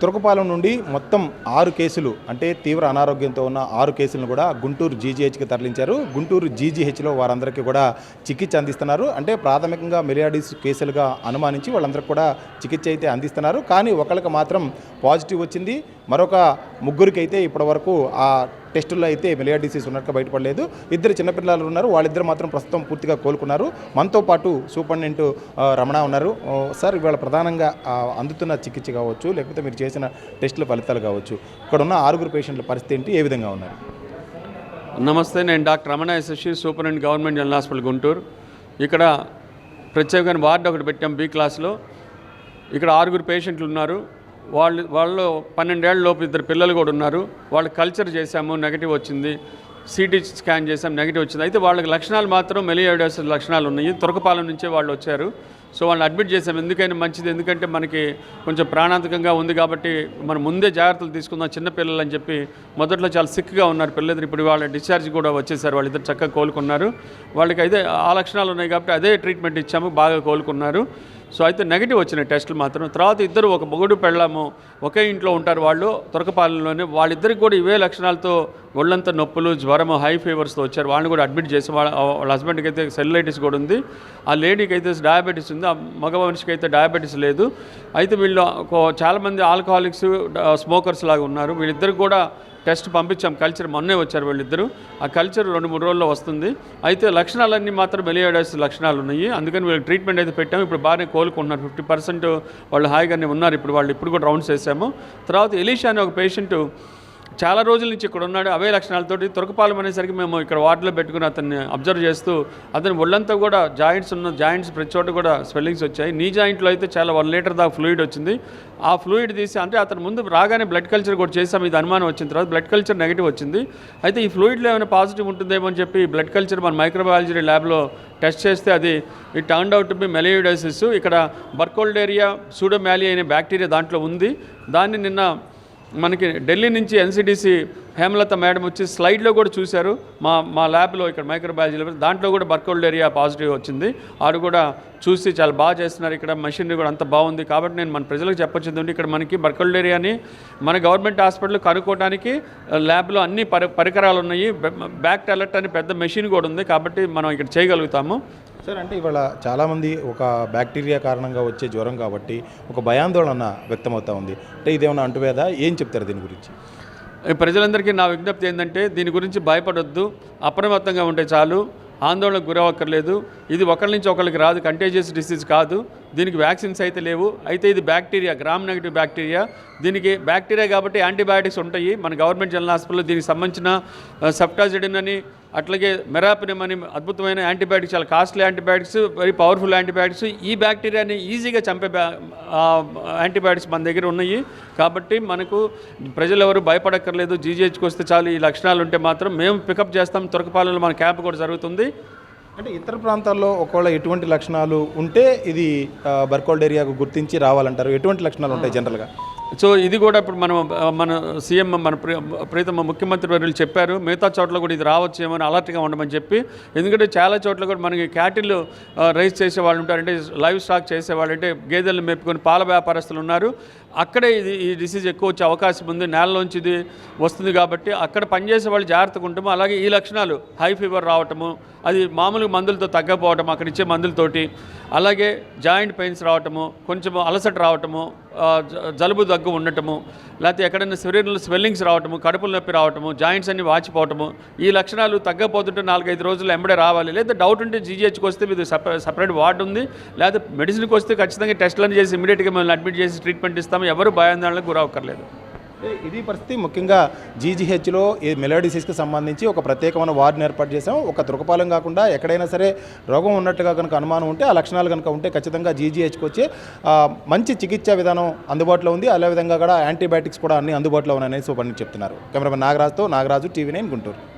తురకపాలెం నుండి మొత్తం ఆరు కేసులు అంటే తీవ్ర అనారోగ్యంతో ఉన్న ఆరు కేసులను కూడా గుంటూరు జీజీహెచ్కి తరలించారు. గుంటూరు జీజీహెచ్లో వారందరికీ కూడా చికిత్స అందిస్తున్నారు. అంటే ప్రాథమికంగా మిలియాడిస్ కేసులుగా అనుమానించి వాళ్ళందరికీ కూడా చికిత్స అయితే అందిస్తున్నారు. కానీ ఒకరికి మాత్రం పాజిటివ్ వచ్చింది. మరొక ముగ్గురికైతే ఇప్పటివరకు ఆ టెస్టుల్లో అయితే మిలియా డిసీజ్ ఉన్నట్టు బయటపడలేదు. ఇద్దరు చిన్నపిల్లలు ఉన్నారు. వాళ్ళిద్దరు మాత్రం ప్రస్తుతం పూర్తిగా కోలుకున్నారు. మనతో పాటు సూపరింటెండెంట్ రమణ ఉన్నారు. సార్ ఇవాళ ప్రధానంగా అందుతున్న చికిత్స కావచ్చు లేకపోతే మీరు చేసిన టెస్టుల ఫలితాలు కావచ్చు ఇక్కడ ఉన్న ఆరుగురు పేషెంట్ల పరిస్థితి ఏంటి? ఏ విధంగా ఉన్నారు? నమస్తే నేను doctor Ramana SSC superintendent government general hospital Guntur. ఇక్కడ ప్రత్యేకమైన వార్డు ఒకటి పెట్టాం బి క్లాస్లో. ఇక్కడ ఆరుగురు పేషెంట్లు ఉన్నారు. వాళ్ళు వాళ్ళు పన్నెండేళ్ళ లోపు ఇద్దరు పిల్లలు కూడా ఉన్నారు. వాళ్ళు కల్చర్ చేశాము నెగిటివ్ వచ్చింది. సిటీ స్కాన్ చేసాం నెగిటివ్ వచ్చింది. అయితే వాళ్ళకి లక్షణాలు మాత్రం మెలియోడస్ లక్షణాలు ఉన్నాయి. తురకపాలెం నుంచే వాళ్ళు వచ్చారు. సో వాళ్ళని అడ్మిట్ చేసాం ఎందుకైనా మంచిది? ఎందుకంటే మనకి కొంచెం ప్రాణాంతకంగా ఉంది కాబట్టి మనం ముందే జాగ్రత్తలు తీసుకుందాం చిన్నపిల్లలు అని చెప్పి మొదట్లో చాలా సిక్గా ఉన్నారు పిల్లలు. ఇప్పుడు వాళ్ళ డిశ్చార్జ్ కూడా వచ్చేసారు. వాళ్ళిద్దరు చక్కగా కోలుకున్నారు. వాళ్ళకి అయితే ఆ లక్షణాలు ఉన్నాయి కాబట్టి అదే ట్రీట్మెంట్ ఇచ్చాము. బాగా కోలుకున్నారు. సో అయితే నెగిటివ్ వచ్చిన టెస్టులు మాత్రం తర్వాత ఇద్దరు ఒక మొగుడు పెళ్ళాము ఒకే ఇంట్లో ఉంటారు వాళ్ళు తురకపాలెంలోనే వాళ్ళిద్దరికి కూడా ఇవే లక్షణాలతో ఒళ్ళంత నొప్పులు జ్వరము హై ఫీవర్స్తో వచ్చారు. వాళ్ళని కూడా అడ్మిట్ చేసి వాళ్ళ వాళ్ళ హస్బెండ్కి అయితే సెల్యులైటిస్ కూడా ఉంది. ఆ లేడీకి అయితే డయాబెటీస్ ఉంది ఆ మగ మనిషికి అయితే డయాబెటీస్ లేదు. అయితే వీళ్ళు చాలామంది ఆల్కహాలిక్స్ స్మోకర్స్ లాగా ఉన్నారు. వీళ్ళిద్దరికి కూడా టెస్ట్ పంపించాం. కల్చర్ మొన్నే వచ్చారు వీళ్ళిద్దరు. ఆ కల్చర్ రెండు మూడు రోజుల్లో వస్తుంది. అయితే లక్షణాలన్నీ మాత్రం వెలియాడాల్సిన లక్షణాలు ఉన్నాయి అందుకని వీళ్ళకి ట్రీట్మెంట్ అయితే పెట్టాము. ఇప్పుడు బాగానే కోలుకుంటున్నారు. ఫిఫ్టీ పర్సెంట్ వాళ్ళు హాయిగానే ఉన్నారు. ఇప్పుడు వాళ్ళు ఇప్పుడు కూడా రౌండ్స్ వేసాము. తర్వాత ఎలీషా అనే ఒక పేషెంట్ చాలా రోజుల నుంచి ఇక్కడ ఉన్నాడు. అవే లక్షణాలతోటి తురకపాలెం అనేసరికి మేము ఇక్కడ వార్డులో పెట్టుకుని అతన్ని అబ్జర్వ్ చేస్తూ అతని ఒళ్ళంతా కూడా జాయింట్స్ ఉన్న జాయింట్స్ ప్రతి చోట కూడా స్వెల్లింగ్స్ వచ్చాయి. నీ జాయింట్లో అయితే చాలా వన్ లీటర్ దాకా ఫ్లూయిడ్ వచ్చింది. ఆ ఫ్లూయిడ్ తీసి అంటే అతను ముందు రాగానే బ్లడ్ కల్చర్ కూడా చేసాం ఇది అనుమానం వచ్చిన తర్వాత బ్లడ్ కల్చర్ నెగిటివ్ వచ్చింది. అయితే ఈ ఫ్లూయిడ్లో ఏమైనా పాజిటివ్ ఉంటుందేమో అని చెప్పి బ్లడ్ కల్చర్ మన మైక్రోబయాలజీ ల్యాబ్లో టెస్ట్ చేస్తే అది it turn out be melioidosis ఇక్కడ బర్కోల్డేరియా సూడోమ్యాలి అనే బ్యాక్టీరియా దాంట్లో ఉంది. దాన్ని నిన్న మనకి ఢిల్లీ నుంచి ఎన్సిడిసి హేమలత మేడం వచ్చి స్లైడ్లో కూడా చూశారు. మా మా ల్యాబ్లో ఇక్కడ మైక్రోబయాలజీ ల్యాబ్ దాంట్లో కూడా బర్కోల్డేరియా పాజిటివ్ వచ్చింది. ఆడు కూడా చూసి చాలా బాగా చేస్తున్నారు. ఇక్కడ మెషినరీ కూడా అంత బాగుంది. కాబట్టి నేను మన ప్రజలకు చెప్పొచ్చింది ఇక్కడ మనకి బర్కోల్డేరియాని మన గవర్నమెంట్ హాస్పిటల్ కనుక్కోవడానికి ల్యాబ్లో అన్ని పరి పరికరాలు ఉన్నాయి. బ్యాక్ అలర్ట్ అని పెద్ద మెషిన్ కూడా ఉంది. కాబట్టి మనం ఇక్కడ చేయగలుగుతాము. సార్ అంటే ఇవాళ చాలామంది ఒక బ్యాక్టీరియా కారణంగా వచ్చే జ్వరం కాబట్టి ఒక భయాందోళన వ్యక్తమవుతా ఉంది. అంటే ఇదేమన్నా అంటువేదా ఏం చెప్తారు దీని గురించి? ప్రజలందరికీ నా విజ్ఞప్తి ఏంటంటే దీని గురించి భయపడొద్దు. అప్రమత్తంగా ఉంటే చాలు. ఆందోళనకు గురవక్కర్లేదు ఇది ఒకరి నుంచి ఒకరికి రాదు. కంటేజియస్ డిసీజ్ కాదు. దీనికి వ్యాక్సిన్స్ అయితే లేవు. అయితే ఇది బ్యాక్టీరియా గ్రామ్ నెగిటివ్ బ్యాక్టీరియా దీనికి బ్యాక్టీరియా కాబట్టి యాంటీబయాటిక్స్ ఉంటాయి. మన గవర్నమెంట్ జనరల్ హాస్పిటల్లో దీనికి సంబంధించిన సెప్టాజిడిన్ అని అట్లాగే మెరాపినమ్ అని అద్భుతమైన యాంటీబయాటిక్స్ చాలా costly antibiotics very powerful antibiotics ఈ బ్యాక్టీరియాని ఈజీగా చంపే బ్యా యాంటీబయాటిక్స్ మన దగ్గర ఉన్నాయి. కాబట్టి మనకు ప్రజలు ఎవరు భయపడక్కర్లేదు జీజీహెచ్కి వస్తే చాలు. ఈ లక్షణాలు ఉంటే మాత్రం మేము పికప్ చేస్తాం. తురకపాలెంలో మన క్యాంప్ కూడా జరుగుతుంది. అంటే ఇతర ప్రాంతాల్లో ఒకవేళ ఎటువంటి లక్షణాలు ఉంటే ఇది ఆ, బర్కోల్డేరియాకు గుర్తించి రావాలంటారు. ఎటువంటి లక్షణాలు ఉంటాయి జనరల్గా? సో ఇది కూడా ఇప్పుడు మనం మన సీఎం మన ప్రి- ప్రీతమ ముఖ్యమంత్రి వర్యులు చెప్పారు మిగతా చోట్ల కూడా ఇది రావచ్చేమో అని అలర్ట్గా ఉండమని చెప్పి ఎందుకంటే చాలా చోట్ల కూడా మనకి క్యాటిల్ రైస్ చేసే వాళ్ళు ఉంటారు అంటే లైవ్ స్టాక్ చేసేవాళ్ళు అంటే గేదెలను మేపుకొని పాల వ్యాపారస్తులు ఉన్నారు. అక్కడే ఇది ఈ డిసీజ్ ఎక్కువ వచ్చే అవకాశం ఉంది. నేలలోంచి ఇది వస్తుంది కాబట్టి అక్కడ పనిచేసే వాళ్ళు జాగ్రత్తగా ఉంటాము అలాగే ఈ లక్షణాలు హై ఫీవర్ రావటము అది మామూలుగా మందులతో తగ్గపోవటం అక్కడ ఇచ్చే మందులతోటి అలాగే జాయింట్ పెయిన్స్ రావటము కొంచెం అలసట రావటము జలుబు దగ్గు ఉండటము లేకపోతే ఎక్కడైనా శరీరంలో స్వెల్లింగ్స్ రావటము కడుపుల నొప్పి రావటము జాయింట్స్ అన్ని వాచిపోవటము ఈ లక్షణాలు తగ్గపోతుంటే నాలుగైదు రోజులు ఎంబడే రావాలి. లేదా డౌట్ ఉంటే జీజీహెచ్కి వస్తే మీరు సపరేట్ వార్డు ఉంది. లేకపోతే మెడిసిన్కి వస్తే ఖచ్చితంగా టెస్ట్లను చేసి ఇమీడియట్గా మిమ్మల్ని అడ్మిట్ చేసి ట్రీట్మెంట్ ఇస్తాము. ఎవరు భయాందోళనకు గురవక్కర్లేదు ఇది పరిస్థితి ముఖ్యంగా జీజీహెచ్లో ఈ మెలోడిసీస్కి సంబంధించి ఒక ప్రత్యేకమైన వార్డును ఏర్పాటు చేసాం ఒక తురకపాలెం కాకుండా ఎక్కడైనా సరే రోగం ఉన్నట్టుగా కనుక అనుమానం ఉంటే ఆ లక్షణాలు కనుక ఉంటే ఖచ్చితంగా జీజీహెచ్కి వచ్చి మంచి చికిత్సా విధానం అందుబాటులో ఉంది. అదేవిధంగా కూడా యాంటీబయాటిక్స్ కూడా అన్ని అందుబాటులో ఉన్నాయని సూపర్ చెప్తున్నారు. కెమెరామెన్ నాగరాజుతో నాగరాజు టీవీ నైన్ గుంటూరు.